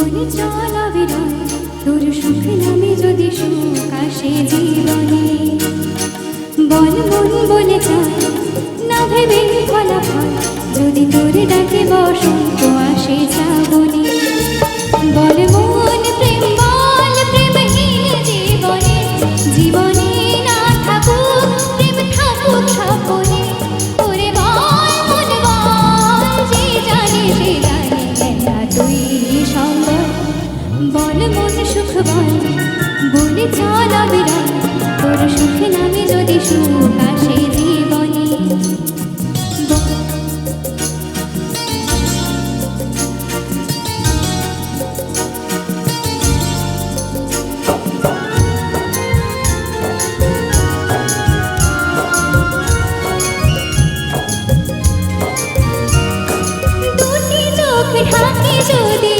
মনে চল বিরল তোর সুখ নামে যদি সুখ আসে জীবনে, বল মন বলে চায়, না ভেবে ফলাফল। যদি তোর ডাকে বসন্ত আসে শ্রাবণে, বল Chữ